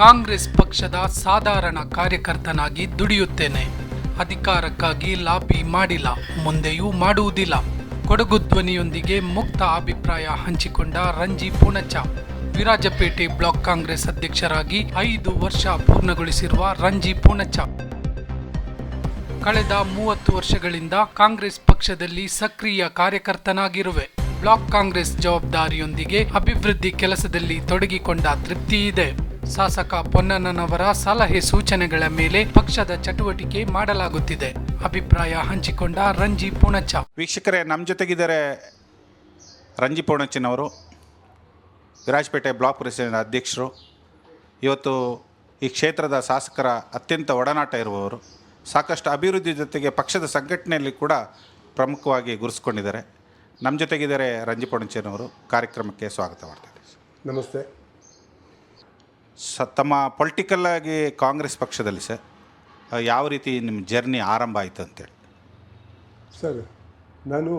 ಕಾಂಗ್ರೆಸ್ ಪಕ್ಷದ ಸಾಧಾರಣ ಕಾರ್ಯಕರ್ತನಾಗಿ ದುಡಿಯುತ್ತೇನೆ. ಅಧಿಕಾರಕ್ಕಾಗಿ ಲಾಬಿ ಮಾಡಿಲ್ಲ, ಮುಂದೆಯೂ ಮಾಡುವುದಿಲ್ಲ. ಕೊಡಗು ಧ್ವನಿಯೊಂದಿಗೆ ಮುಕ್ತ ಅಭಿಪ್ರಾಯ ಹಂಚಿಕೊಂಡ ರಂಜಿ ಪೂಣಚ್ಚ ವಿರಾಜಪೇಟೆ ಬ್ಲಾಕ್ ಕಾಂಗ್ರೆಸ್ ಅಧ್ಯಕ್ಷರಾಗಿ ಐದು ವರ್ಷ ಪೂರ್ಣಗೊಳಿಸಿರುವ ರಂಜಿ ಪೂಣಚ್ಚ ಕಳೆದ ಮೂವತ್ತು ವರ್ಷಗಳಿಂದ ಕಾಂಗ್ರೆಸ್ ಪಕ್ಷದಲ್ಲಿ ಸಕ್ರಿಯ ಕಾರ್ಯಕರ್ತನಾಗಿರುವೆ. ಬ್ಲಾಕ್ ಕಾಂಗ್ರೆಸ್ ಜವಾಬ್ದಾರಿಯೊಂದಿಗೆ ಅಭಿವೃದ್ಧಿ ಕೆಲಸದಲ್ಲಿ ತೊಡಗಿಕೊಂಡ ತೃಪ್ತಿ ಇದೆ. ಶಾಸಕ ಪೊನ್ನಣ್ಣನವರ ಸಲಹೆ ಸೂಚನೆಗಳ ಮೇಲೆ ಪಕ್ಷದ ಚಟುವಟಿಕೆ ಮಾಡಲಾಗುತ್ತಿದೆ. ಅಭಿಪ್ರಾಯ ಹಂಚಿಕೊಂಡ ರಂಜಿ ಪೂಣಚ್ಚ. ವೀಕ್ಷಕರೇ ನಮ್ಮ ಜೊತೆಗಿದ್ದಾರೆ ರಂಜಿ ಪೂರ್ಣಚ್ಚಿನವರು ವಿರಾಜಪೇಟೆ ಬ್ಲಾಕ್ ಪರಿಷತ್ತಿನ ಅಧ್ಯಕ್ಷರು. ಇವತ್ತು ಈ ಕ್ಷೇತ್ರದ ಶಾಸಕರ ಅತ್ಯಂತ ಒಡನಾಟ ಇರುವವರು. ಸಾಕಷ್ಟು ಅಭಿವೃದ್ಧಿ ಜೊತೆಗೆ ಪಕ್ಷದ ಸಂಘಟನೆಯಲ್ಲಿ ಕೂಡ ಪ್ರಮುಖವಾಗಿ ಗುರುಸ್ಕೊಂಡಿದ್ದಾರೆ ನಮ್ಮ ಜೊತೆಗಿದ್ದಾರೆ ರಂಜಿ ಪೊಣಚೆನವರು ಕಾರ್ಯಕ್ರಮಕ್ಕೆ ಸ್ವಾಗತ ಮಾಡ್ತಾರೆ ನಮಸ್ತೆ. ಸ, ತಮ್ಮ ಪೊಲಿಟಿಕಲ್ಲಾಗಿ ಕಾಂಗ್ರೆಸ್ ಪಕ್ಷದಲ್ಲಿ ಸರ್ ಯಾವ ರೀತಿ ನಿಮ್ಮ ಜರ್ನಿ ಆರಂಭ ಆಯಿತು ಅಂತೇಳಿ? ಸರ್, ನಾನು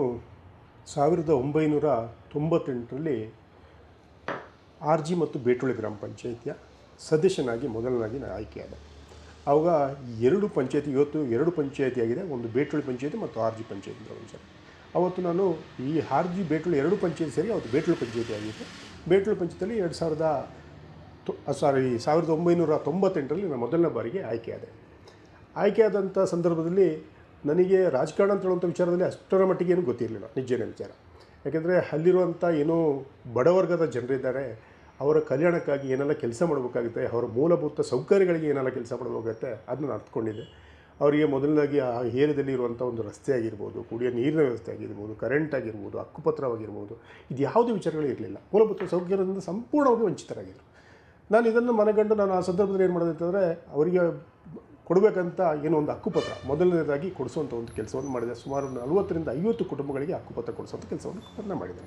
ಸಾವಿರದ ಒಂಬೈನೂರ ತೊಂಬತ್ತೆಂಟರಲ್ಲಿ ಆರ್ ಜಿ ಮತ್ತು ಬೇಟೋಳಿ ಗ್ರಾಮ ಪಂಚಾಯಿತಿಯ ಸದಸ್ಯನಾಗಿ ಮೊದಲನಾಗಿ ನಾನು ಆಯ್ಕೆಯಾದೆ ಆವಾಗ ಎರಡು ಪಂಚಾಯತಿ, ಇವತ್ತು ಎರಡು ಪಂಚಾಯಿತಿ ಆಗಿದೆ, ಒಂದು ಬೇಟುಳಿ ಪಂಚಾಯತಿ ಮತ್ತು ಆರ್ ಜಿ ಪಂಚಾಯತಿ ಒಂದು ಸರ್. ಅವತ್ತು ನಾನು ಈ ಆರ್ ಜಿ ಬೇಟುಳಿ ಎರಡು ಪಂಚಾಯತಿ ಸೇರಿ, ಅವತ್ತು ಬೇಟುಳಿ ಪಂಚಾಯತಿ ಆಗಿತ್ತು ಬೇಟುಳಿ ಪಂಚಾಯತಿಯಲ್ಲಿ ಎರಡು ಸಾವಿರದ ಸಾರಿ, ಸಾವಿರದ ಒಂಬೈನೂರ ತೊಂಬತ್ತೆಂಟರಲ್ಲಿ ನಾನು ಮೊದಲನೇ ಬಾರಿಗೆ ಆಯ್ಕೆಯಾದೆ. ಆಯ್ಕೆಯಾದಂಥ ಸಂದರ್ಭದಲ್ಲಿ ನನಗೆ ರಾಜಕಾರಣ ಅಂತ ಹೇಳುವಂಥ ವಿಚಾರದಲ್ಲಿ ಅಷ್ಟರ ಮಟ್ಟಿಗೆ ಏನು ಗೊತ್ತಿರಲಿಲ್ಲ ನಿಜನೇ ವಿಚಾರ. ಯಾಕೆಂದರೆ ಅಲ್ಲಿರುವಂಥ ಏನೋ ಬಡವರ್ಗದ ಜನರಿದ್ದಾರೆ, ಅವರ ಕಲ್ಯಾಣಕ್ಕಾಗಿ ಏನೆಲ್ಲ ಕೆಲಸ ಮಾಡಬೇಕಾಗುತ್ತೆ, ಅವರ ಮೂಲಭೂತ ಸೌಕರ್ಯಗಳಿಗೆ ಏನೆಲ್ಲ ಕೆಲಸ ಮಾಡಬೇಕಾಗುತ್ತೆ ಅದನ್ನ ಅರ್ಥಕೊಂಡಿದ್ದೆ. ಅವರಿಗೆ ಮೊದಲನೇದಾಗಿ ಆ ಏರಿಯಾದಲ್ಲಿ ಇರುವಂಥ ಒಂದು ರಸ್ತೆ ಆಗಿರ್ಬೋದು, ಕುಡಿಯೋ ನೀರಿನ ವ್ಯವಸ್ಥೆ ಆಗಿರ್ಬೋದು ಕರೆಂಟ್ ಆಗಿರ್ಬೋದು ಹಕ್ಕುಪತ್ರವಾಗಿರ್ಬೋದು ಇದು ಯಾವುದೇ ವಿಚಾರಗಳು ಇರಲಿಲ್ಲ. ಮೂಲಭೂತ ಸೌಕರ್ಯದಿಂದ ಸಂಪೂರ್ಣವಾಗಿ ವಂಚಿತರಾಗಿದ್ದರು ನಾನು ಇದನ್ನು ಮನಗಂಡು ನಾನು ಆ ಸಂದರ್ಭದಲ್ಲಿ ಏನು ಮಾಡಿದೆ ಅಂತಂದರೆ, ಅವರಿಗೆ ಕೊಡಬೇಕಂತ ಏನೋ ಒಂದು ಹಕ್ಕುಪತ್ರ. ಮೊದಲನೇದಾಗಿ ಕೊಡಿಸುವಂಥ ಒಂದು ಕೆಲಸವನ್ನು ಮಾಡಿದೆ. ಸುಮಾರು ನಲವತ್ತರಿಂದ ಐವತ್ತು ಕುಟುಂಬಗಳಿಗೆ ಹಕ್ಕುಪತ್ರ ಕೊಡಿಸುವಂಥ ಕೆಲಸವನ್ನು ಅದನ್ನು ಮಾಡಿದೆ.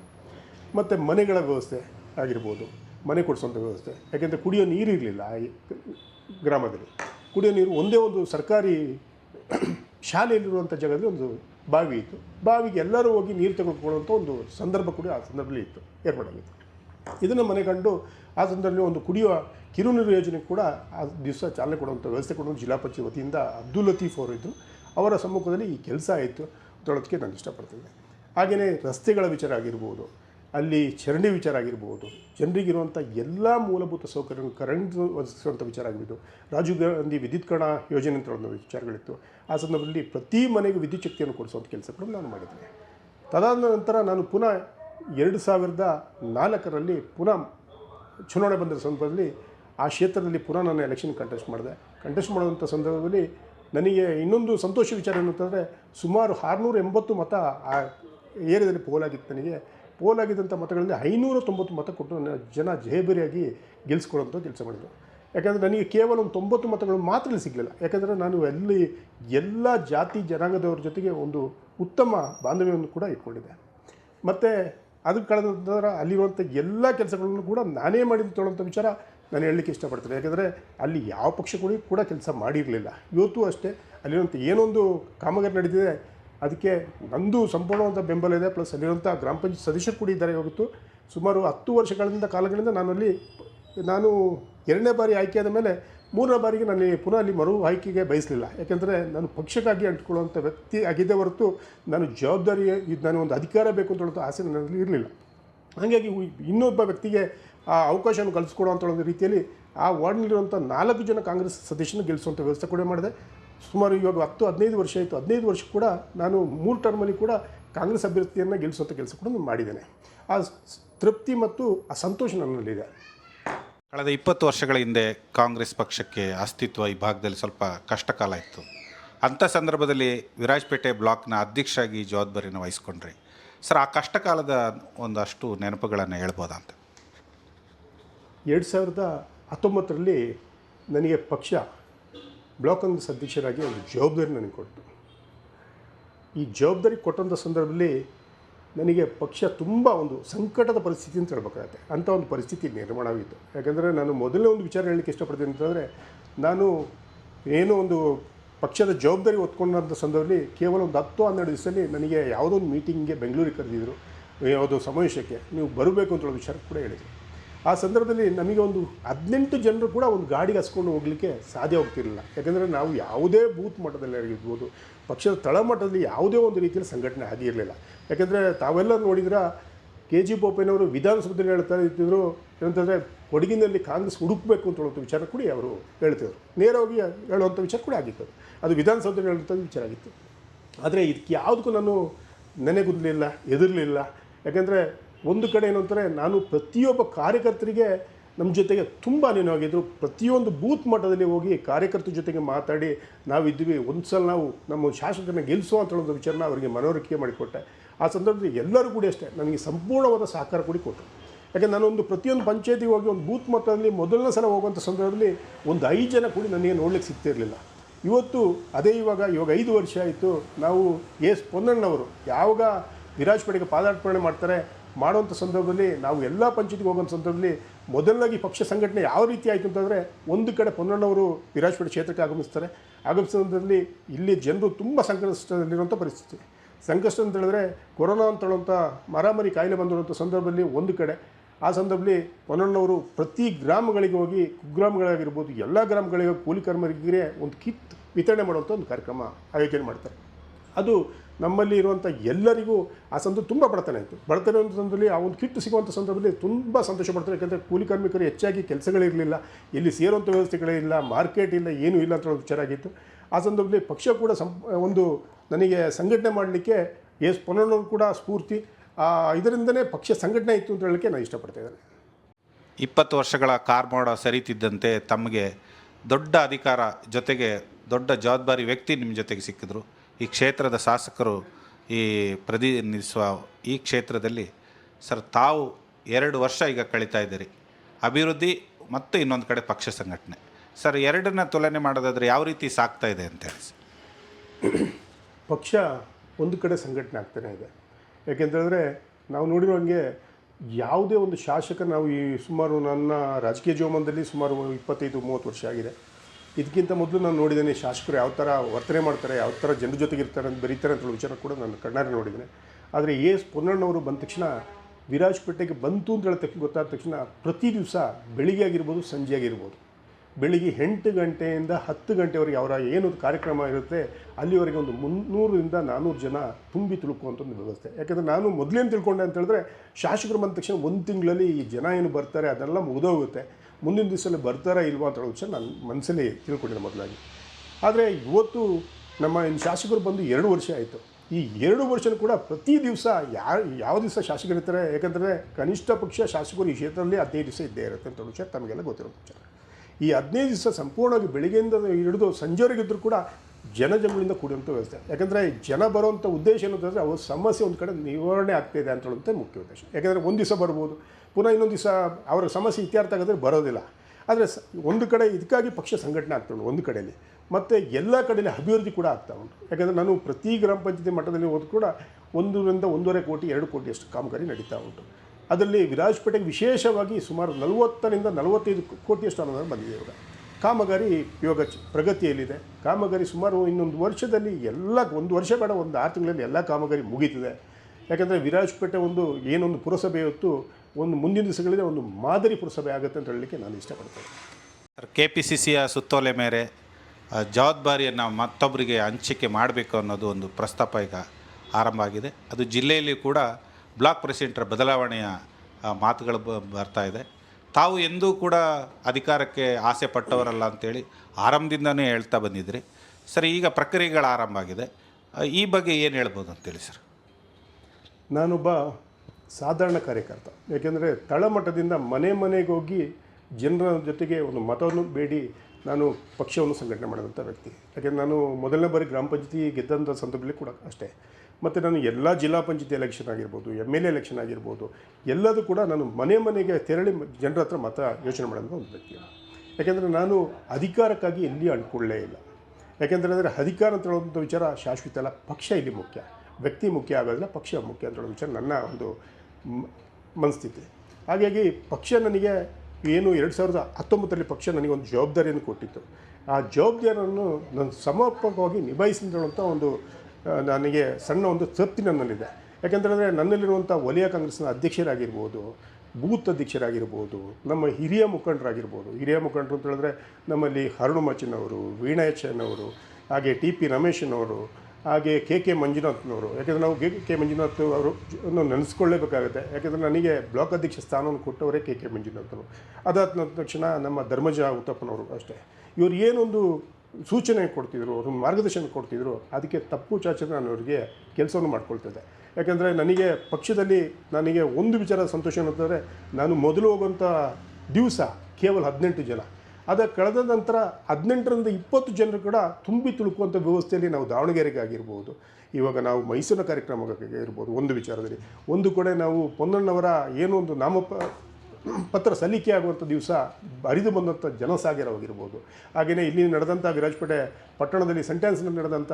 ಮತ್ತು ಮನೆಗಳ ವ್ಯವಸ್ಥೆ ಆಗಿರ್ಬೋದು, ಮನೆ ಕೊಡಿಸುವಂಥ ವ್ಯವಸ್ಥೆ. ಯಾಕೆಂದರೆ ಕುಡಿಯೋ ನೀರು ಇರಲಿಲ್ಲ ಗ್ರಾಮದಲ್ಲಿ. ಕುಡಿಯೋ ನೀರು ಒಂದೇ ಒಂದು ಸರ್ಕಾರಿ ಶಾಲೆಯಲ್ಲಿರುವಂಥ ಜಾಗದಲ್ಲಿ ಒಂದು ಬಾವಿ ಇತ್ತು. ಬಾವಿಗೆ ಎಲ್ಲರೂ ಹೋಗಿ ನೀರು ತೆಗೆದುಕೊಳ್ಳುವಂಥ ಒಂದು ಸಂದರ್ಭ ಕೂಡ ಆ ಸಂದರ್ಭದಲ್ಲಿ ಇತ್ತು. ಏರ್ಪಾಡಾಗಿತ್ತು. ಇದನ್ನು ಮನೆಗಂಡು ಆ ಸಂದರ್ಭದಲ್ಲಿ ಒಂದು ಕುಡಿಯುವ ಕಿರುನೀರು ಯೋಜನೆ ಕೂಡ ಆ ದಿವಸ ಚಾಲನೆ ಕೊಡುವಂಥ ವ್ಯವಸ್ಥೆ ಕೊಡುವಂಥ ಜಿಲ್ಲಾ ಪಂಚಾಯತ್ ವತಿಯಿಂದ ಅಬ್ದುಲ್ ಲತೀಫ್ ಅವರು ಇದ್ದರು ಅವರ ಸಮ್ಮುಖದಲ್ಲಿ ಈ ಕೆಲಸ ಆಯಿತು. ತೊಳೋದಕ್ಕೆ ನಾನು ಇಷ್ಟಪಡ್ತೇನೆ. ಹಾಗೆಯೇ ರಸ್ತೆಗಳ ವಿಚಾರ ಆಗಿರ್ಬೋದು, ಅಲ್ಲಿ ಚರಂಡಿ ವಿಚಾರ ಆಗಿರ್ಬೋದು ಜನರಿಗಿರುವಂಥ ಎಲ್ಲ ಮೂಲಭೂತ ಸೌಕರ್ಯ ಕರೆಂಟ್ ಒದಗಿಸುವಂಥ ವಿಚಾರ ಆಗಿರ್ಬೋದು, ರಾಜೀವ್ ಗಾಂಧಿ ವಿದ್ಯುತ್ಕರಣ ಯೋಜನೆ ಅಂತ ಒಂದು ವಿಚಾರಗಳಿತ್ತು. ಆ ಸಂದರ್ಭದಲ್ಲಿ ಪ್ರತಿ ಮನೆಗೂ ವಿದ್ಯುತ್ ಶಕ್ತಿಯನ್ನು ಕೊಡಿಸುವಂಥ ಕೆಲಸ ಕೂಡ ನಾನು ಮಾಡಿದ್ದೇನೆ. ತದಾದ ನಂತರ ನಾನು ಪುನಃ ಎರಡು ಸಾವಿರದ ನಾಲ್ಕರಲ್ಲಿ ಪುನಃ ಚುನಾವಣೆ ಬಂದ ಸಂದರ್ಭದಲ್ಲಿ ಆ ಕ್ಷೇತ್ರದಲ್ಲಿ ಪುನಃ ನಾನು ಎಲೆಕ್ಷನ್ ಕಂಟೆಸ್ಟ್ ಮಾಡಿದೆ. ಕಂಟೆಸ್ಟ್ ಮಾಡುವಂಥ ಸಂದರ್ಭದಲ್ಲಿ ನನಗೆ ಇನ್ನೊಂದು ಸಂತೋಷ ವಿಚಾರ ಏನಂತಂದರೆ ಸುಮಾರು ಆರುನೂರ ಎಂಬತ್ತು ಮತ ಆ ಏರಿಯಾದಲ್ಲಿ ಪೋಲಾಗಿತ್ತು ನನಗೆ. ಪೋಲಾಗಿದ್ದಂಥ ಮತಗಳಲ್ಲಿ ಐನೂರ ತೊಂಬತ್ತು ಮತ ಕೊಟ್ಟು ನನ್ನ ಜನ ಜಯಬೇರಿಯಾಗಿ ಗೆಲ್ಸ್ಕೊಳ್ಳೋಂಥ ಕೆಲಸ ಮಾಡಿದರು. ಯಾಕಂದರೆ ನನಗೆ ಕೇವಲ ಒಂದು ತೊಂಬತ್ತು ಮತಗಳು ಮಾತ್ರ ಸಿಗಲಿಲ್ಲ. ಯಾಕಂದರೆ ನಾನು ಅಲ್ಲಿ ಎಲ್ಲ ಜಾತಿ, ಜನಾಂಗದವ್ರ ಜೊತೆಗೆ ಒಂದು ಉತ್ತಮ ಬಾಂಧವ್ಯವನ್ನು ಕೂಡ ಇಟ್ಕೊಂಡಿದ್ದೆ. ಮತ್ತು ಅದು ಕಳೆದ ನಂತರ ಅಲ್ಲಿರುವಂಥ ಎಲ್ಲ ಕೆಲಸಗಳನ್ನು ಕೂಡ ನಾನೇ ಮಾಡಿದ್ದು ತೊಗೊಳ್ಳೋಂಥ ವಿಚಾರ ನಾನು ಹೇಳಲಿಕ್ಕೆ ಇಷ್ಟಪಡ್ತೇನೆ. ಯಾಕೆಂದರೆ ಅಲ್ಲಿ ಯಾವ ಪಕ್ಷ ಕೂಡ ಕೂಡ ಕೆಲಸ ಮಾಡಿರಲಿಲ್ಲ. ಇವತ್ತು ಅಷ್ಟೇ ಅಲ್ಲಿರುವಂಥ ಏನೊಂದು ಕಾಮಗಾರಿ ನಡೆದಿದೆ, ಅದಕ್ಕೆ ನಂದು ಸಂಪೂರ್ಣವಾದ ಬೆಂಬಲ ಇದೆ. ಪ್ಲಸ್ ಅಲ್ಲಿರುವಂಥ ಗ್ರಾಮ ಪಂಚಾಯತ್ ಸದಸ್ಯರು ಕೂಡ ಇದ್ದಾರೆ ಇವತ್ತು. ಸುಮಾರು ಹತ್ತು ವರ್ಷಗಳಿಂದ ಕಾಲಗಳಿಂದ ನಾನು ಅಲ್ಲಿ ನಾನು ಎರಡನೇ ಬಾರಿ ಆಯ್ಕೆಯಾದ ಮೇಲೆ ಮೂರನೇ ಬಾರಿಗೆ ನಾನು ಪುನಃ ಅಲ್ಲಿ ಮರು ಆಯ್ಕೆಗೆ ಬಯಸಲಿಲ್ಲ. ಯಾಕೆಂದರೆ ನಾನು ಪಕ್ಷಕ್ಕಾಗಿ ಅಂಟ್ಕೊಳ್ಳುವಂಥ ವ್ಯಕ್ತಿ ಆಗಿದೆ ಹೊರತು ನಾನು ಜವಾಬ್ದಾರಿ ಇದು ನಾನು ಒಂದು ಅಧಿಕಾರ ಬೇಕು ಅಂತ ಹೇಳೋದು ಆಸೆ ನನ್ನಲ್ಲಿ ಇರಲಿಲ್ಲ. ಹಾಗಾಗಿ ಇನ್ನೊಬ್ಬ ವ್ಯಕ್ತಿಗೆ ಆ ಅವಕಾಶವನ್ನು ಕಲಿಸ್ಕೊಡುವಂಥ ಒಂದು ರೀತಿಯಲ್ಲಿ ಆ ವಾರ್ಡ್ನಲ್ಲಿರುವಂಥ ನಾಲ್ಕು ಜನ ಕಾಂಗ್ರೆಸ್ ಸದಸ್ಯನ ಗೆಲ್ಲಿಸುವಂಥ ವ್ಯವಸ್ಥೆ ಕೂಡ ಮಾಡಿದೆ. ಸುಮಾರು ಇವಾಗ ಹತ್ತು, ಹದಿನೈದು ವರ್ಷ ಆಯಿತು. ಹದಿನೈದು ವರ್ಷ ಕೂಡ ನಾನು ಮೂರು ಟರ್ಮಲ್ಲಿ ಕೂಡ ಕಾಂಗ್ರೆಸ್ ಅಭ್ಯರ್ಥಿಯನ್ನು ಗೆಲ್ಲಿಸುವಂಥ ಕೆಲಸ ಕೂಡ ನಾನು ಮಾಡಿದ್ದೇನೆ. ಆ ತೃಪ್ತಿ ಮತ್ತು ಆ ಸಂತೋಷ ನನ್ನಲ್ಲಿದೆ ಕಳೆದ ಇಪ್ಪತ್ತು ವರ್ಷಗಳ ಹಿಂದೆ ಕಾಂಗ್ರೆಸ್ ಪಕ್ಷಕ್ಕೆ ಅಸ್ತಿತ್ವ ಈ ಭಾಗದಲ್ಲಿ ಸ್ವಲ್ಪ ಕಷ್ಟಕಾಲ ಇತ್ತು. ಅಂಥ ಸಂದರ್ಭದಲ್ಲಿ ವಿರಾಜಪೇಟೆ ಬ್ಲಾಕ್ನ ಅಧ್ಯಕ್ಷರಾಗಿ ಜವಾಬ್ದಾರಿಯನ್ನು ವಹಿಸ್ಕೊಂಡ್ರಿ. ಸರ್, ಆ ಕಷ್ಟಕಾಲದ ಒಂದಷ್ಟು ನೆನಪುಗಳನ್ನು ಹೇಳ್ಬೋದಾ ಅಂತ? ಎರಡು ಸಾವಿರದ ಹತ್ತೊಂಬತ್ತರಲ್ಲಿ ನನಗೆ ಪಕ್ಷ ಬ್ಲಾಕ್ ಕಾಂಗ್ರೆಸ್ ಅಧ್ಯಕ್ಷರಾಗಿ ಒಂದು ಜವಾಬ್ದಾರಿ ನನಗೆ ಕೊಟ್ಟು ಈ ಜವಾಬ್ದಾರಿ ಕೊಟ್ಟಂಥ ಸಂದರ್ಭದಲ್ಲಿ ನನಗೆ ಪಕ್ಷ ತುಂಬ ಒಂದು ಸಂಕಟದ ಪರಿಸ್ಥಿತಿ ಅಂತ ಹೇಳ್ಬೇಕಾಗತ್ತೆ. ಅಂಥ ಒಂದು ಪರಿಸ್ಥಿತಿ ನಿರ್ಮಾಣ ಆಗಿತ್ತು ಯಾಕಂದರೆ ನಾನು ಮೊದಲನೇ ಒಂದು ವಿಚಾರ ಹೇಳಲಿಕ್ಕೆ ಇಷ್ಟಪಡ್ತೀನಿ ಅಂತಂದರೆ, ನಾನು ಏನೋ ಒಂದು ಪಕ್ಷದ ಜವಾಬ್ದಾರಿ ಹೊತ್ಕೊಂಡಂಥ ಸಂದರ್ಭದಲ್ಲಿ ಕೇವಲ ಒಂದು ಹತ್ತು ಹನ್ನೆರಡು ದಿವಸದಲ್ಲಿ ನನಗೆ ಯಾವುದೋ ಒಂದು ಮೀಟಿಂಗ್ಗೆ ಬೆಂಗಳೂರಿಗೆ ಕರೆದಿದ್ರು. ಯಾವುದೋ ಸಮಾವೇಶಕ್ಕೆ ನೀವು ಬರಬೇಕು ಅಂತ ಹೇಳೋ ವಿಚಾರ ಕೂಡ ಹೇಳಿದರು. ಆ ಸಂದರ್ಭದಲ್ಲಿ ನಮಗೆ ಒಂದು ಹದಿನೆಂಟು ಜನರು ಕೂಡ ಒಂದು ಗಾಡಿಗೆ ಹಸ್ಕೊಂಡು ಹೋಗ್ಲಿಕ್ಕೆ ಸಾಧ್ಯ ಹೋಗ್ತಿರಲಿಲ್ಲ. ಯಾಕೆಂದರೆ ನಾವು ಯಾವುದೇ ಬೂತ್ ಮಟ್ಟದಲ್ಲಿ ಆಗಿರ್ಬೋದು, ಪಕ್ಷದ ತಳಮಟ್ಟದಲ್ಲಿ ಯಾವುದೇ ಒಂದು ರೀತಿಯಲ್ಲಿ ಸಂಘಟನೆ ಆಗಿರಲಿಲ್ಲ. ಯಾಕೆಂದರೆ ತಾವೆಲ್ಲ ನೋಡಿದ್ರೆ ಕೆ ಜಿ ಬೋಪಯ್ಯನವರು ವಿಧಾನಸಭೆಯಲ್ಲಿ ಹೇಳ್ತಾ ಇರ್ತಿದ್ರು ಏನಂತಂದರೆ ಕೊಡಗಿನಲ್ಲಿ ಕಾಂಗ್ರೆಸ್ ಹುಡುಕಬೇಕು ಅಂತ ಹೇಳುವಂಥ ವಿಚಾರ ಕೂಡ ಅವರು ಹೇಳ್ತಿದ್ರು. ನೇರವಾಗಿ ಹೇಳುವಂಥ ವಿಚಾರ ಕೂಡ ಆಗಿತ್ತು. ಅದು ವಿಧಾನಸೌಧದಲ್ಲಿ ಹೇಳುವಂಥ ವಿಚಾರ ಆಗಿತ್ತು. ಆದರೆ ಇದಕ್ಕೆ ಯಾವುದಕ್ಕೂ ನಾನು ನೆನೆಗುದಲಿಲ್ಲ ಎದುರಲಿಲ್ಲ ಯಾಕೆಂದರೆ ಒಂದು ಕಡೆ ಏನು ಅಂತಾರೆ, ನಾನು ಪ್ರತಿಯೊಬ್ಬ ಕಾರ್ಯಕರ್ತರಿಗೆ ನಮ್ಮ ಜೊತೆಗೆ ತುಂಬ ಆಗಿದ್ದರು ಪ್ರತಿಯೊಂದು ಬೂತ್ ಮಟ್ಟದಲ್ಲಿ ಹೋಗಿ ಕಾರ್ಯಕರ್ತರ ಜೊತೆಗೆ ಮಾತಾಡಿ ನಾವಿದ್ವಿ ಒಂದು ಸಲ ನಾವು ನಮ್ಮ ಶಾಸಕರನ್ನ ಗೆಲ್ಲಿಸೋ ಅಂತ ಹೇಳೋದು ವಿಚಾರನ ಅವರಿಗೆ ಮನವರಿಕೆ ಮಾಡಿಕೊಟ್ಟೆ. ಆ ಸಂದರ್ಭದಲ್ಲಿ ಎಲ್ಲರೂ ಕೂಡ ಅಷ್ಟೇ, ನನಗೆ ಸಂಪೂರ್ಣವಾದ ಸಹಕಾರ ಕೂಡ ಕೊಟ್ಟರು. ಯಾಕೆ ನಾನೊಂದು ಪ್ರತಿಯೊಂದು ಪಂಚಾಯತಿಗೆ ಹೋಗಿ ಒಂದು ಬೂತ್ ಮಟ್ಟದಲ್ಲಿ ಮೊದಲನೇ ಸಲ ಹೋಗುವಂಥ ಸಂದರ್ಭದಲ್ಲಿ ಒಂದು ಐದು ಜನ ಕೂಡ ನನಗೆ ನೋಡ್ಲಿಕ್ಕೆ ಸಿಗ್ತಿರಲಿಲ್ಲ. ಇವತ್ತು ಅದೇ ಇವಾಗ ಇವಾಗ ಐದು ವರ್ಷ ಆಯಿತು, ನಾವು ಎಸ್ ಪೊನ್ನಣ್ಣವರು ಯಾವಾಗ ವಿರಾಜಪೇಟೆಗೆ ಪಾದಾರ್ಪಣೆ ಮಾಡ್ತಾರೆ ಮಾಡುವಂಥ ಸಂದರ್ಭದಲ್ಲಿ ನಾವು ಎಲ್ಲ ಪಂಚಾಯತಿಗೆ ಹೋಗೋ ಸಂದರ್ಭದಲ್ಲಿ ಮೊದಲನಾಗಿ ಪಕ್ಷ ಸಂಘಟನೆ ಯಾವ ರೀತಿ ಆಯಿತು ಅಂತಂದರೆ ಒಂದು ಕಡೆ ಪೊನ್ನಣ್ಣವರು ವಿರಾಜಪೇಟೆ ಕ್ಷೇತ್ರಕ್ಕೆ ಆಗಮಿಸ್ತಾರೆ. ಆಗಮಿಸಿದ ಸಂದರ್ಭದಲ್ಲಿ ಇಲ್ಲಿ ಜನರು ತುಂಬ ಸಂಕಷ್ಟದಲ್ಲಿರುವಂಥ ಪರಿಸ್ಥಿತಿ. ಸಂಕಷ್ಟ ಅಂತ ಹೇಳಿದ್ರೆ ಕೊರೋನಾ ಅಂತ ಹೇಳುವಂಥ ಮರಾಮರಿ ಕಾಯಿಲೆ ಬಂದಿರುವಂಥ ಸಂದರ್ಭದಲ್ಲಿ ಒಂದು ಕಡೆ. ಆ ಸಂದರ್ಭದಲ್ಲಿ ಪೊನ್ನಣ್ಣವರು ಪ್ರತಿ ಗ್ರಾಮಗಳಿಗೆ ಹೋಗಿ ಕುಗ್ರಾಮಗಳಾಗಿರ್ಬೋದು ಎಲ್ಲ ಗ್ರಾಮಗಳಿಗೆ ಕೂಲಿ ಕಾರ್ಮಿಕರಿಗೆ ಒಂದು ಕಿತ್ ವಿತರಣೆ ಮಾಡುವಂಥ ಒಂದು ಕಾರ್ಯಕ್ರಮ ಆಯೋಜನೆ ಮಾಡ್ತಾರೆ. ಅದು ನಮ್ಮಲ್ಲಿ ಇರುವಂಥ ಎಲ್ಲರಿಗೂ ಆ ಸಂದರ್ಭ ತುಂಬ ಬಡತನ ಇತ್ತು. ಬಡತನ ಸಂದರ್ಭದಲ್ಲಿ ಆ ಒಂದು ಕಿಟ್ಟು ಸಿಗುವಂಥ ಸಂದರ್ಭದಲ್ಲಿ ತುಂಬ ಸಂತೋಷ ಪಡ್ತಾರೆ. ಯಾಕಂದರೆ ಕೂಲಿ ಕಾರ್ಮಿಕರು ಹೆಚ್ಚಾಗಿ ಕೆಲಸಗಳಿರಲಿಲ್ಲ ಇಲ್ಲಿ ಸೇರುವಂಥ ವ್ಯವಸ್ಥೆಗಳೇ ಇಲ್ಲ ಮಾರ್ಕೆಟ್ ಇಲ್ಲ, ಏನೂ ಇಲ್ಲ ಅಂತ ಹೇಳೋದು ಆಗಿತ್ತು. ಆ ಸಂದರ್ಭದಲ್ಲಿ ಪಕ್ಷ ಕೂಡ ಸಂ, ಒಂದು ನನಗೆ ಸಂಘಟನೆ ಮಾಡಲಿಕ್ಕೆ ಎಸ್ ಪೊನ್ನಣ್ಣವ್ರು ಕೂಡ ಸ್ಫೂರ್ತಿ. ಇದರಿಂದನೇ ಪಕ್ಷ ಸಂಘಟನೆ ಇತ್ತು ಅಂತ ಹೇಳಲಿಕ್ಕೆ ನಾನು ಇಷ್ಟಪಡ್ತಾ ಇದ್ದೇನೆ. ಇಪ್ಪತ್ತು ವರ್ಷಗಳ ಕಾರ್ಮೋಡ ಸರಿತಿದ್ದಂತೆ ತಮಗೆ ದೊಡ್ಡ ಅಧಿಕಾರ ಜೊತೆಗೆ ದೊಡ್ಡ ಜವಾಬ್ದಾರಿ ವ್ಯಕ್ತಿ ನಿಮ್ಮ ಜೊತೆಗೆ ಸಿಕ್ಕಿದ್ರು. ಈ ಕ್ಷೇತ್ರದ ಶಾಸಕರು ಈ ಪ್ರತಿನಿಧಿಸುವ ಈ ಕ್ಷೇತ್ರದಲ್ಲಿ ಸರ್, ತಾವು ಎರಡು ವರ್ಷ ಈಗ ಕಳೀತಾ ಇದ್ದೀರಿ. ಅಭಿವೃದ್ಧಿ ಮತ್ತು ಇನ್ನೊಂದು ಕಡೆ ಪಕ್ಷ ಸಂಘಟನೆ. ಸರ್, ಎರಡನ್ನ ತುಲನೆ ಮಾಡೋದಾದರೆ ಯಾವ ರೀತಿ ಸಾಕ್ತಾ ಇದೆ ಅಂತ ಹೇಳಿ ಪಕ್ಷ ಒಂದು ಕಡೆ ಸಂಘಟನೆ ಆಗ್ತಾನೆ ಇದೆ. ಯಾಕೆಂತಂದರೆ ನಾವು ನೋಡಿರೋ ಹಂಗೆ ಯಾವುದೇ ಒಂದು ಶಾಸಕ ನಾವು ಈ ಸುಮಾರು ನನ್ನ ರಾಜಕೀಯ ಜೀವಮಾನದಲ್ಲಿ ಸುಮಾರು ಇಪ್ಪತ್ತೈದು, ಮೂವತ್ತು ವರ್ಷ ಆಗಿದೆ. ಇದಕ್ಕಿಂತ ಮೊದಲು ನಾನು ನೋಡಿದ್ದೇನೆ, ಶಾಸಕರು ಯಾವ ಥರ ವರ್ತನೆ ಮಾಡ್ತಾರೆ, ಯಾವ ಥರ ಜನರ ಜೊತೆಗೆ ಇರ್ತಾರೆ ಅಂತ ಬರೀತಾರೆ ಅಂತ ವಿಚಾರ ಕೂಡ ನಾನು ಕಣ್ಣಾರೆ ನೋಡಿದ್ದೇನೆ. ಆದರೆ ಎ ಎಸ್ ಪೊನ್ನಣ್ಣವರು ಬಂದ ತಕ್ಷಣ, ವಿರಾಜಪೇಟೆಗೆ ಬಂತು ಅಂತ ಹೇಳಿದ ತಕ್ಷಣ ಗೊತ್ತಾದ ತಕ್ಷಣ ಪ್ರತಿ ದಿವಸ ಬೆಳಿಗ್ಗೆ ಆಗಿರ್ಬೋದು, ಸಂಜೆ ಆಗಿರ್ಬೋದು. ಬೆಳಿಗ್ಗೆ ಎಂಟು ಗಂಟೆಯಿಂದ ಹತ್ತು ಗಂಟೆವರೆಗೆ ಅವರ ಏನು ಕಾರ್ಯಕ್ರಮ ಇರುತ್ತೆ, ಅಲ್ಲಿವರೆಗೆ ಒಂದು ಮುನ್ನೂರರಿಂದ ನಾನ್ನೂರು ಜನ ತುಂಬಿ ತುಳುಕುವಂಥ ಒಂದು ವ್ಯವಸ್ಥೆ. ಯಾಕಂದರೆ ನಾನು ಮೊದಲೇನು ತಿಳ್ಕೊಂಡೆ ಅಂತ ಹೇಳಿದ್ರೆ, ಶಾಸಕರು ಬಂದ ತಕ್ಷಣ ಒಂದು ತಿಂಗಳಲ್ಲಿ ಈ ಜನ ಏನು ಬರ್ತಾರೆ ಅದೆಲ್ಲ ಮುಗಿದೋಗುತ್ತೆ. ಮುಂದಿನ ದಿವಸದಲ್ಲಿ ಬರ್ತಾರಾ ಇಲ್ವಾ ಅಂತ ಹೇಳೋ ವಿಷಯ ನಾನು ಮನಸ್ಸಲ್ಲಿ ತಿಳ್ಕೊಂಡಿದ್ದೆ ಮೊದಲಾಗಿ. ಆದರೆ ಇವತ್ತು ನಮ್ಮ ಇನ್ನು ಶಾಸಕರು ಬಂದು ಎರಡು ವರ್ಷ ಆಯಿತು. ಈ ಎರಡು ವರ್ಷ ಕೂಡ ಪ್ರತಿ ದಿವಸ ಯಾವ ದಿವಸ ಶಾಸಕರು ಇರ್ತಾರೆ ಯಾಕಂದರೆ ಕನಿಷ್ಠ ಪಕ್ಷ ಶಾಸಕರು ಈ ಕ್ಷೇತ್ರದಲ್ಲಿ ಹದಿನೈದು ದಿವಸ ಇದ್ದೇ ಇರುತ್ತೆ ಅಂತ ವಿಷಯ ತಮಗೆಲ್ಲ ಗೊತ್ತಿರೋ ವಿಚಾರ ಈ ಹದಿನೈದು ದಿವಸ ಸಂಪೂರ್ಣವಾಗಿ ಬೆಳಗ್ಗೆಯಿಂದ ಹಿಡಿದು ಸಂಜೆವರೆಗಿದ್ದರೂ ಕೂಡ ಜನಜಂಗಳಿಂದ ಕೂಡಿರುವಂಥ ವ್ಯವಸ್ಥೆ. ಯಾಕಂದರೆ ಜನ ಬರುವಂಥ ಉದ್ದೇಶ ಏನು ಅಂತಂದರೆ ಅವ್ರ ಸಮಸ್ಯೆ ಒಂದು ಕಡೆ ನಿವಾರಣೆ ಆಗ್ತಾಯಿದೆ ಅಂತ ಹೇಳುವಂಥ ಮುಖ್ಯ ಉದ್ದೇಶ. ಯಾಕಂದರೆ ಒಂದು ದಿವಸ ಬರ್ಬೋದು, ಪುನಃ ಇನ್ನೊಂದು ದಿವಸ ಅವರ ಸಮಸ್ಯೆ ಇತ್ಯರ್ಥ ಆಗಿದ್ರೆ ಬರೋದಿಲ್ಲ. ಆದರೆ ಒಂದು ಕಡೆ ಇದಕ್ಕಾಗಿ ಪಕ್ಷ ಸಂಘಟನೆ ಆಗ್ತಾ ಉಂಟು ಒಂದು ಕಡೆಯಲ್ಲಿ. ಮತ್ತು ಎಲ್ಲ ಕಡೆಯಲ್ಲಿ ಅಭಿವೃದ್ಧಿ ಕೂಡ ಆಗ್ತಾ ಉಂಟು. ಯಾಕಂದರೆ ನಾನು ಪ್ರತಿ ಗ್ರಾಮ ಪಂಚಾಯತಿ ಮಟ್ಟದಲ್ಲಿ ಹೋದ್ರು ಕೂಡ ಒಂದರಿಂದ ಒಂದೂವರೆ ಕೋಟಿ, ಎರಡು ಕೋಟಿಯಷ್ಟು ಕಾಮಗಾರಿ ನಡೀತಾ ಉಂಟು. ಅದರಲ್ಲಿ ವಿರಾಜಪೇಟೆಗೆ ವಿಶೇಷವಾಗಿ ಸುಮಾರು ನಲವತ್ತರಿಂದ ನಲವತ್ತೈದು ಕೋಟಿಯಷ್ಟು ಅನುದಾನ ಬಂದಿದೆ ಇವಾಗ. ಕಾಮಗಾರಿ ಇವಾಗ ಪ್ರಗತಿಯಲ್ಲಿದೆ. ಕಾಮಗಾರಿ ಸುಮಾರು ಇನ್ನೊಂದು ವರ್ಷದಲ್ಲಿ ಎಲ್ಲ ಒಂದು ವರ್ಷ ಬೇಡ, ಒಂದು ಆರು ತಿಂಗಳಲ್ಲಿ ಎಲ್ಲ ಕಾಮಗಾರಿ ಮುಗೀತಿದೆ. ಯಾಕಂದರೆ ವಿರಾಜಪೇಟೆ ಒಂದು ಏನೊಂದು ಪುರಸಭೆ ಹೊತ್ತು ಒಂದು ಮುಂದಿನ ದಿವಸಗಳಿದೆ ಒಂದು ಮಾದರಿ ಪುರಸಭೆ ಆಗುತ್ತೆ ಅಂತ ಹೇಳಲಿಕ್ಕೆ ನಾನು ಇಷ್ಟಪಡ್ತೇನೆ. ಸರ್ ಕೆ ಪಿ ಸಿ ಸಿಯ ಸುತ್ತೋಲೆ ಮೇರೆ ಜವಾಬ್ದಾರಿಯನ್ನು ಮತ್ತೊಬ್ಬರಿಗೆ ಹಂಚಿಕೆ ಮಾಡಬೇಕು ಅನ್ನೋದು ಒಂದು ಪ್ರಸ್ತಾಪ ಈಗ ಆರಂಭ ಆಗಿದೆ. ಅದು ಜಿಲ್ಲೆಯಲ್ಲಿ ಕೂಡ ಬ್ಲಾಕ್ ಪ್ರೆಸಿಡೆಂಟರ ಬದಲಾವಣೆಯ ಮಾತುಗಳು ಬರ್ತಾ ಇದೆ. ತಾವು ಎಂದೂ ಕೂಡ ಅಧಿಕಾರಕ್ಕೆ ಆಸೆ ಪಟ್ಟವರಲ್ಲ ಅಂತೇಳಿ ಆರಂಭದಿಂದನೇ ಹೇಳ್ತಾ ಬಂದಿದ್ರಿ. ಸರ್, ಈಗ ಪ್ರಕ್ರಿಯೆಗಳು ಆರಂಭ ಆಗಿದೆ. ಈ ಬಗ್ಗೆ ಏನು ಹೇಳ್ಬೋದು ಅಂತೇಳಿ ಸರ್? ನಾನೊಬ್ಬ ಸಾಧಾರಣ ಕಾರ್ಯಕರ್ತ. ಯಾಕೆಂದರೆ ತಳಮಟ್ಟದಿಂದ ಮನೆ ಮನೆಗೆ ಹೋಗಿ ಜನರ ಜೊತೆಗೆ ಒಂದು ಮತವನ್ನು ಬೇಡಿ ನಾನು ಪಕ್ಷವನ್ನು ಸಂಘಟನೆ ಮಾಡಿದಂಥ ವ್ಯಕ್ತಿ. ಯಾಕೆಂದರೆ ನಾನು ಮೊದಲನೇ ಬಾರಿ ಗ್ರಾಮ ಪಂಚಾಯತಿ ಗೆದ್ದಂಥ ಸಂದರ್ಭದಲ್ಲಿ ಕೂಡ ಅಷ್ಟೇ. ಮತ್ತು ನಾನು ಎಲ್ಲ ಜಿಲ್ಲಾ ಪಂಚಾಯತಿ ಎಲೆಕ್ಷನ್ ಆಗಿರ್ಬೋದು ಎಂ ಎಲ್ ಎ ಎಲೆಕ್ಷನ್ ಆಗಿರ್ಬೋದು, ಎಲ್ಲದೂ ಕೂಡ ನಾನು ಮನೆ ಮನೆಗೆ ತೆರಳಿ ಜನರ ಹತ್ರ ಮತ ಯೋಚನೆ ಮಾಡೋಂಥ ಒಂದು ವ್ಯಕ್ತಿ ಯಾಕೆಂದರೆ ನಾನು ಅಧಿಕಾರಕ್ಕಾಗಿ ಎಲ್ಲಿ ಅಂದ್ಕೊಳ್ಳೇ ಇಲ್ಲ. ಯಾಕೆಂದರೆ ಅಂದರೆ ಅಧಿಕಾರ ಅಂತ ಹೇಳುವಂಥ ವಿಚಾರ ಶಾಶ್ವತ ಅಲ್ಲ, ಪಕ್ಷ ಇಲ್ಲಿ ಮುಖ್ಯ. ವ್ಯಕ್ತಿ ಮುಖ್ಯ ಆಗೋದಿಲ್ಲ, ಪಕ್ಷ ಮುಖ್ಯ ಅಂತ ಹೇಳೋ ವಿಚಾರ ನನ್ನ ಒಂದು ಮನಸ್ಥಿತಿ. ಹಾಗಾಗಿ ಪಕ್ಷ ನನಗೆ ಏನು ಎರಡು ಸಾವಿರದ ಹತ್ತೊಂಬತ್ತರಲ್ಲಿ ಪಕ್ಷ ನನಗೆ ಒಂದು ಜವಾಬ್ದಾರಿಯನ್ನು ಕೊಟ್ಟಿತ್ತು. ಆ ಜವಾಬ್ದಾರಿಯನ್ನು ನಾನು ಸಮರ್ಪಕವಾಗಿ ನಿಭಾಯಿಸಿದಂಥ ಒಂದು ನನಗೆ ಸಣ್ಣ ಒಂದು ತೃಪ್ತಿ ನನ್ನಲ್ಲಿದೆ. ಯಾಕೆಂತಂದರೆ ನನ್ನಲ್ಲಿರುವಂಥ ವಲಯ ಕಾಂಗ್ರೆಸ್ನ ಅಧ್ಯಕ್ಷರಾಗಿರ್ಬೋದು, ಬೂತ್ ಅಧ್ಯಕ್ಷರಾಗಿರ್ಬೋದು, ನಮ್ಮ ಹಿರಿಯ ಮುಖಂಡರಾಗಿರ್ಬೋದು. ಹಿರಿಯ ಮುಖಂಡರು ಅಂತ ಹೇಳಿದ್ರೆ ನಮ್ಮಲ್ಲಿ ಅರುಣ್ ಮಚಿನವರು, ವೀಣಾ ಅವರು, ಹಾಗೆ ಟಿ ಪಿ ರಮೇಶನವರು ಹಾಗೆ ಕೆ ಕೆ ಮಂಜುನಾಥ್ನವರು ಯಾಕೆಂದರೆ ನಾವು ಕೆ ಕೆ ಮಂಜುನಾಥ್ ಅವರು ನೆನೆಸ್ಕೊಳ್ಳೇಬೇಕಾಗುತ್ತೆ. ಯಾಕೆಂದರೆ ನನಗೆ ಬ್ಲಾಕ್ ಅಧ್ಯಕ್ಷ ಸ್ಥಾನವನ್ನು ಕೊಟ್ಟವರೇ ಕೆ ಕೆ ಮಂಜುನಾಥರು ಅದಾದ ತಕ್ಷಣ ನಮ್ಮ ಧರ್ಮಜ ಉತ್ತಪ್ಪನವರು ಅಷ್ಟೇ. ಇವರು ಏನೊಂದು ಸೂಚನೆ ಕೊಡ್ತಿದ್ರು, ಅವ್ರ ಮಾರ್ಗದರ್ಶನ ಕೊಡ್ತಿದ್ರು, ಅದಕ್ಕೆ ತಪ್ಪು ಚಾಚೆ ನಾನು ಅವರಿಗೆ ಕೆಲಸವನ್ನು ಮಾಡ್ಕೊಳ್ತಿದ್ದೆ. ಯಾಕೆಂದರೆ ನನಗೆ ಪಕ್ಷದಲ್ಲಿ ನನಗೆ ಒಂದು ವಿಚಾರ ಸಂತೋಷ ಅಂತಂದರೆ ನಾನು ಮೊದಲು ಹೋಗುವಂಥ ದಿವಸ ಕೇವಲ ಹದಿನೆಂಟು ಜನ. ಅದ ಕಳೆದ ನಂತರ ಹದಿನೆಂಟರಿಂದ ಇಪ್ಪತ್ತು ಜನರು ಕೂಡ ತುಂಬಿ ತುಳುಕುವಂಥ ವ್ಯವಸ್ಥೆಯಲ್ಲಿ ನಾವು ದಾವಣಗೆರೆಗೆ ಆಗಿರ್ಬೋದು ಇವಾಗ ನಾವು ಮೈಸೂರಿನ ಕಾರ್ಯಕ್ರಮಕ್ಕೆ ಇರ್ಬೋದು, ಒಂದು ವಿಚಾರದಲ್ಲಿ. ಒಂದು ಕಡೆ ನಾವು ಪೊನ್ನಣ್ಣವರ ಏನೋ ಒಂದು ನಾಮಪ ಪತ್ರ ಸಲ್ಲಿಕೆ ಆಗುವಂಥ ದಿವಸ ಹರಿದು ಬಂದಂಥ ಜನಸಾಗರವಾಗಿರ್ಬೋದು ಹಾಗೆಯೇ ಇಲ್ಲಿ ನಡೆದಂಥ ವಿರಾಜಪೇಟೆ ಪಟ್ಟಣದಲ್ಲಿ ಸೆಂಟೆನ್ಸ್ನಲ್ಲಿ ನಡೆದಂಥ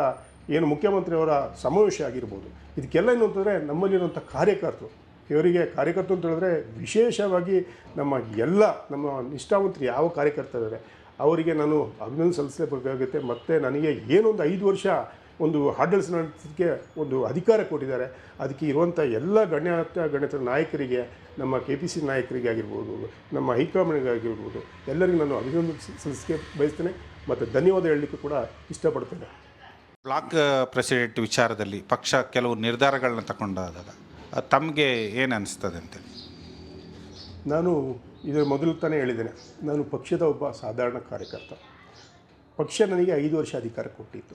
ಏನು ಮುಖ್ಯಮಂತ್ರಿಯವರ ಸಮಾವೇಶ ಆಗಿರ್ಬೋದು. ಇದಕ್ಕೆಲ್ಲ ಏನು ಅಂತಂದರೆ ನಮ್ಮಲ್ಲಿರುವಂಥ ಕಾರ್ಯಕರ್ತರು. ಇವರಿಗೆ ಕಾರ್ಯಕರ್ತರು ಅಂತ ಹೇಳಿದ್ರೆ ವಿಶೇಷವಾಗಿ ನಮ್ಮ ಎಲ್ಲ ನಮ್ಮ ನಿಷ್ಠಾವಂತರು ಯಾವ ಕಾರ್ಯಕರ್ತರಿದ್ದಾರೆ. ಅವರಿಗೆ ನಾನು ಅಭಿನಂದನೆ ಸಲ್ಲಿಸಲೇಬೇಕಾಗುತ್ತೆ ಮತ್ತು ನನಗೆ ಏನೊಂದು ಐದು ವರ್ಷ ಒಂದು ಹಾಡಲ್ಸ್ ನಡೆಸೋದಕ್ಕೆ ಒಂದು ಅಧಿಕಾರ ಕೊಟ್ಟಿದ್ದಾರೆ. ಅದಕ್ಕೆ ಇರುವಂಥ ಎಲ್ಲ ಗಣ್ಯಾತ ಗಣ್ಯತರ ನಾಯಕರಿಗೆ, ನಮ್ಮ ಕೆ ಪಿ ಸಿ ನಾಯಕರಿಗೆ ಆಗಿರ್ಬೋದು, ನಮ್ಮ ಹೈಕಮಾಂಡ್ಗಾಗಿರ್ಬೋದು ಎಲ್ಲರಿಗೂ ನಾನು ಅಭಿನಂದನೆ ಸಲ್ಲಿಸಕ್ಕೆ ಬಯಸ್ತೇನೆ. ಮತ್ತು ಧನ್ಯವಾದ ಹೇಳಲಿಕ್ಕೆ ಕೂಡ ಇಷ್ಟಪಡ್ತೇನೆ. ಬ್ಲಾಕ್ ಪ್ರೆಸಿಡೆಂಟ್ ವಿಚಾರದಲ್ಲಿ ಪಕ್ಷ ಕೆಲವು ನಿರ್ಧಾರಗಳನ್ನ ತಗೊಂಡಾದಾಗ ತಮಗೆ ಏನು ಅನಿಸ್ತದೆ ಅಂತೇಳಿ? ನಾನು ಇದರ ಮೊದಲು ತಾನೇ ಹೇಳಿದ್ದೇನೆ, ನಾನು ಪಕ್ಷದ ಒಬ್ಬ ಸಾಧಾರಣ ಕಾರ್ಯಕರ್ತ. ಪಕ್ಷ ನನಗೆ ಐದು ವರ್ಷ ಅಧಿಕಾರ ಕೊಟ್ಟಿತ್ತು.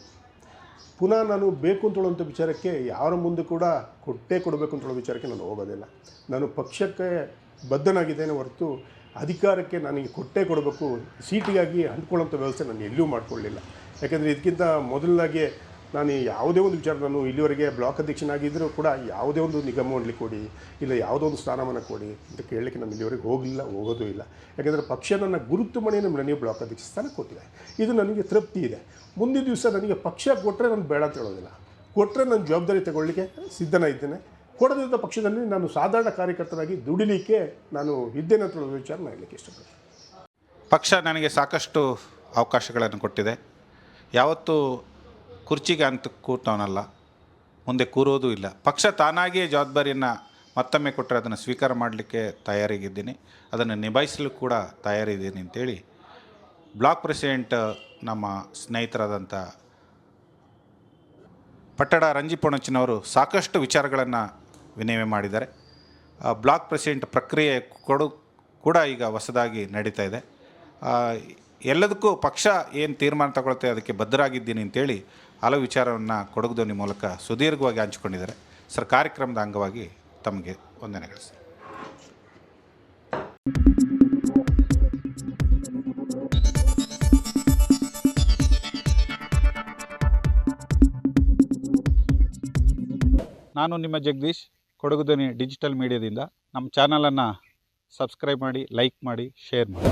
ಪುನಃ ನಾನು ಬೇಕು ಅಂತೇಳುವಂಥ ವಿಚಾರಕ್ಕೆ ಯಾರ ಮುಂದೆ ಕೂಡ ಕೊಟ್ಟೇ ಕೊಡಬೇಕು ಅಂತ ಹೇಳೋ ವಿಚಾರಕ್ಕೆ ನಾನು ಹೋಗೋದಿಲ್ಲ. ನಾನು ಪಕ್ಷಕ್ಕೆ ಬದ್ಧನಾಗಿದ್ದೇನೆ ಹೊರತು ಅಧಿಕಾರಕ್ಕೆ ನನಗೆ ಕೊಟ್ಟೇ ಕೊಡಬೇಕು, ಸೀಟಿಗಾಗಿ ಅಂದ್ಕೊಳ್ಳೋಂಥ ವ್ಯವಸ್ಥೆ ನಾನು ಎಲ್ಲೂ ಮಾಡಿಕೊಳ್ಳಿಲ್ಲ. ಯಾಕೆಂದರೆ ಇದಕ್ಕಿಂತ ಮೊದಲನಾಗಿ ನಾನು ಯಾವುದೇ ಒಂದು ವಿಚಾರ ನಾನು ಇಲ್ಲಿವರೆಗೆ ಬ್ಲಾಕ್ ಅಧ್ಯಕ್ಷನಾಗಿದ್ದರೂ ಕೂಡ ಯಾವುದೇ ಒಂದು ನಿಗಮ ಮಂಡಳಿ ಕೊಡಿ ಇಲ್ಲ ಯಾವುದೋ ಒಂದು ಸ್ಥಾನಮಾನ ಕೊಡಿ ಅಂತ ಕೇಳಲಿಕ್ಕೆ ನಾನು ಇಲ್ಲಿವರೆಗೆ ಹೋಗಲಿಲ್ಲ, ಹೋಗೋದೂ ಇಲ್ಲ. ಯಾಕೆಂದರೆ ಪಕ್ಷ ನನ್ನ ಗುರುತು ಮಣಿ ನನಗೆ ಬ್ಲಾಕ್ ಅಧ್ಯಕ್ಷ ಸ್ಥಾನ ಕೊಟ್ಟಿದೆ. ಇದು ನನಗೆ ತೃಪ್ತಿ ಇದೆ. ಮುಂದಿನ ದಿವಸ ನನಗೆ ಪಕ್ಷ ಕೊಟ್ಟರೆ ನಾನು ಬೇಡ ಅಂತ ಹೇಳೋದಿಲ್ಲ. ಕೊಟ್ಟರೆ ನಾನು ಜವಾಬ್ದಾರಿ ತಗೊಳ್ಳಿಕ್ಕೆ ಸಿದ್ಧನಾಗಿದ್ದೇನೆ ಕೊಡದಿದ್ದ ಪಕ್ಷದಲ್ಲಿ ನಾನು ಸಾಧಾರಣ ಕಾರ್ಯಕರ್ತರಾಗಿ ದುಡಿಲಿಕ್ಕೆ ನಾನು ಇದ್ದೇನೆ ಅಂತ ವಿಚಾರ ನಾನು ಹೇಳಲಿಕ್ಕೆ ಇಷ್ಟಪಡ್ತೀನಿ. ಪಕ್ಷ ನನಗೆ ಸಾಕಷ್ಟು ಅವಕಾಶಗಳನ್ನು ಕೊಟ್ಟಿದೆ. ಯಾವತ್ತೂ ಕುರ್ಚಿಗೆ ಅಂತ ಕೂತವನಲ್ಲ, ಮುಂದೆ ಕೂರೋದು ಇಲ್ಲ. ಪಕ್ಷ ತಾನಾಗಿಯೇ ಜವಾಬ್ದಾರಿಯನ್ನು ಮತ್ತೊಮ್ಮೆ ಕೊಟ್ಟರೆ ಅದನ್ನು ಸ್ವೀಕಾರ ಮಾಡಲಿಕ್ಕೆ ತಯಾರಿಗಿದ್ದೀನಿ. ಅದನ್ನು ನಿಭಾಯಿಸಲು ಕೂಡ ತಯಾರಿದ್ದೀನಿ ಅಂತೇಳಿ ಬ್ಲಾಕ್ ಪ್ರೆಸಿಡೆಂಟ್ ನಮ್ಮ ಸ್ನೇಹಿತರಾದಂಥ ಪಟ್ಟಡ ರಂಜಿ ಪೊಣಚಿನವರು ಸಾಕಷ್ಟು ವಿಚಾರಗಳನ್ನು ವಿನಿಮಯ ಮಾಡಿದ್ದಾರೆ. ಬ್ಲಾಕ್ ಪ್ರೆಸಿಡೆಂಟ್ ಪ್ರಕ್ರಿಯೆ ಕೊಡು ಕೂಡ ಈಗ ಹೊಸದಾಗಿ ನಡೀತಾ ಇದೆ. ಎಲ್ಲದಕ್ಕೂ ಪಕ್ಷ ಏನು ತೀರ್ಮಾನ ತಗೊಳುತ್ತೆ ಅದಕ್ಕೆ ಬದ್ಧರಾಗಿದ್ದೀನಿ ಅಂತೇಳಿ ಹಲವು ವಿಚಾರವನ್ನು ಕೊಡಗು ಮೂಲಕ ಸುದೀರ್ಘವಾಗಿ ಹಂಚಿಕೊಂಡಿದ್ದಾರೆ. ಸರ್, ಕಾರ್ಯಕ್ರಮದ ಅಂಗವಾಗಿ ತಮಗೆ ವಂದನೆಗಳು ಸರ್. ನಾನು ನಿಮ್ಮ ಜಗದೀಶ್, ಕೊಡಗು ಡಿಜಿಟಲ್ ಮೀಡಿಯಾದಿಂದ. ನಮ್ಮ ಚಾನಲನ್ನು ಸಬ್ಸ್ಕ್ರೈಬ್ ಮಾಡಿ, ಲೈಕ್ ಮಾಡಿ, ಶೇರ್ ಮಾಡಿ.